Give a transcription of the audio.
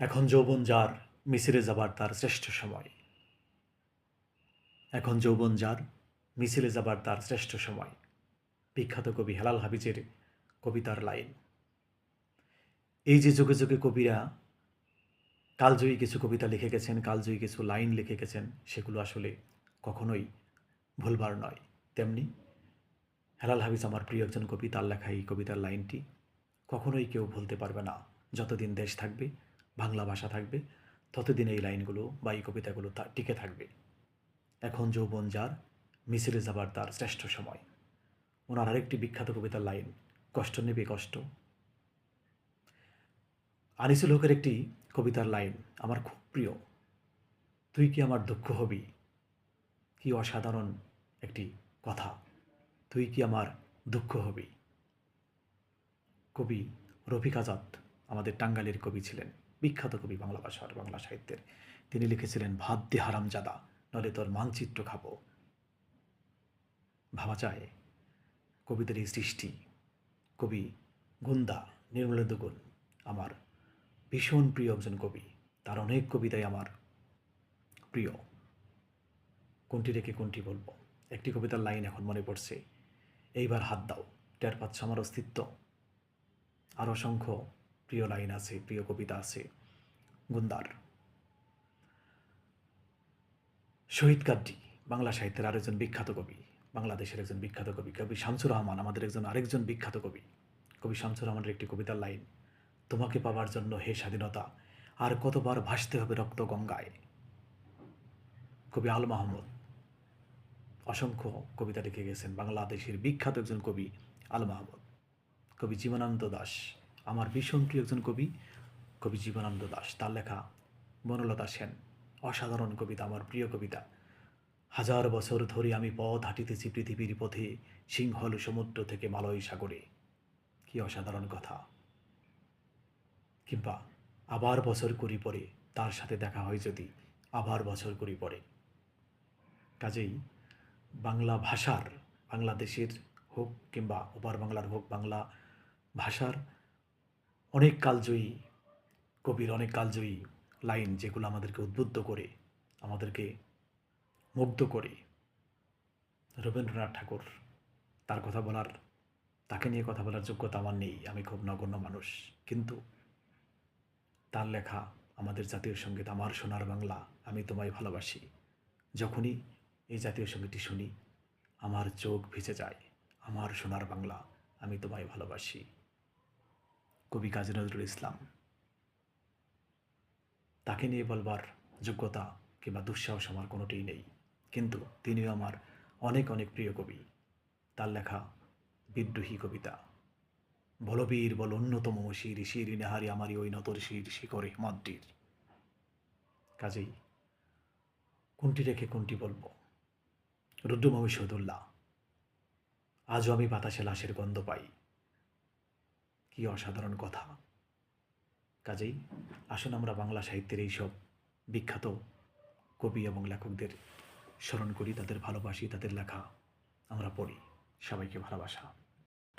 এখন যৌবন যার, মিছিলে যাবার তার শ্রেষ্ঠ সময়। এখন যৌবন যার, মিছিলে যাবার তার শ্রেষ্ঠ সময়। বিখ্যাত কবি হেলাল হাবিজের কবিতার লাইন। এই যে যুগে যুগে কবিরা কালজয়ী কিছু কবিতা লিখে গেছেন, কালজয়ী কিছু লাইন লিখে গেছেন, সেগুলো আসলে কখনোই ভুলবার নয়। তেমনি হেলাল হাবিজ আমার প্রিয় একজন কবি, তার লেখা এই কবিতার লাইনটি কখনোই কেউ ভুলতে পারবে না। যতদিন দেশ থাকবে বাংলা ভাষা থাকবে, ততদিন এই লাইনগুলো বা এই কবিতাগুলো তা টিকে থাকবে। এখন যৌবন যার, মিছিলে যাবার তার শ্রেষ্ঠ সময়। ওনার আরেকটি বিখ্যাত কবিতার লাইন, কষ্ট নেবে কষ্ট। আনিসুল হকের একটি কবিতার লাইন, আমার খুব প্রিয়। তুই কি আমার দুঃখ হবি? কি অসাধারণ একটি কথা। তুই কি আমার দুঃখ হবি? কবি রফিক আজাদ, আমাদের টাঙ্গাইলের কবি ছিলেন। বিখ্যাত কবি বাংলা ভাষার বাংলা সাহিত্যের। তিনি লিখেছিলেন ভাত দে হারামজাদা নলে তোর মানচিত্র খাব। ভাবা যায়, কবিদের এই সৃষ্টি, কবি গুন্দা, নির্মলেন্দু গুণ, আমার ভীষণ প্রিয় একজন কবি। তার অনেক কবিতাই আমার প্রিয়। কোনটি রেখে কোনটি বলব? একটি কবিতার লাইন এখন মনে পড়ছে, এইবার হাত দাও টের পাচ্ছ আমার অস্তিত্ব। আর অসংখ্য প্রিয় লাইন আছে, প্রিয় কবিতা আছে। গুন্দার শহীদ কাদ্রি বাংলা সাহিত্যের আরেকজন বিখ্যাত কবি, বাংলাদেশের একজন বিখ্যাত কবি কবি শামসুর রহমান, আমাদের একজন আরেকজন বিখ্যাত কবি। কবি শামসুর রহমানের একটি কবিতার লাইন, তোমাকে পাবার জন্য হে স্বাধীনতা, আর কতবার ভাসতে হবে রক্ত গঙ্গায়? কবি আল মাহমুদ, অসংখ্য কবিতা লিখে গেছেন, বাংলাদেশের বিখ্যাত একজন কবি আল মাহমুদ। কবি জীবনানন্দ দাস আমার ভীষণ প্রিয় একজন কবি কবি জীবনানন্দ দাস। তার লেখা বনলতা সেন। অসাধারণ কবিতা আমার প্রিয় কবিতা। হাজার বছর ধরে আমি পথ হাঁটিতেছি পৃথিবীর পথে, সিংহল সমুদ্র থেকে মালয় সাগরে। কি অসাধারণ কথা। কিংবা আবার বছর কুড়ি পরে তার সাথে দেখা হয় যদি আবার বছর কুড়ি পরে। কাজেই বাংলা ভাষার, বাংলাদেশের হোক কিংবা ওপার বাংলার হোক বাংলা ভাষার অনেক কালজয়ী, কবির অনেক কালজয়ী লাইন যেগুলো আমাদেরকে উদ্বুদ্ধ করে, আমাদেরকে মুগ্ধ করে। রবীন্দ্রনাথ ঠাকুর, তার কথা বলার, তাকে নিয়ে কথা বলার যোগ্যতা আমার নেই, আমি খুব নগণ্য মানুষ। কিন্তু তার লেখা, আমাদের জাতীয় সংগীত, আমার সোনার বাংলা, আমি তোমায় ভালোবাসি। যখনই এই জাতীয় সঙ্গীতটি শুনি, আমার চোখ ভিজে যায়, আমার সোনার বাংলা, আমি তোমায় ভালোবাসি। কবি কাজী নজরুল ইসলাম। তাকে নিয়ে বলবার যোগ্যতা কিংবা দুঃসাহস আমার কোনোটিই নেই। কিন্তু তিনিও আমার অনেক অনেক প্রিয় কবি। তার লেখা বিদ্রোহী কবিতা। বলবীর বল অন্যতম শির শির নেহারি আমারই ওই নতর শির, শিকরে মাদ্রির কাজেই কোনটি রেখে কোনটি বলব? রুদ্রমমি সদুল্লাহ। আজও আমি বাতাসে লাশের গন্ধ পাই। কি অসাধারণ কথা। কাজেই আসুন আমরা বাংলা সাহিত্যের এইসব বিখ্যাত কবি এবং লেখকদের স্মরণ করি, তাদের ভালোবাসি, তাদের লেখা আমরা পড়ি। সবাইকে ভালোবাসা।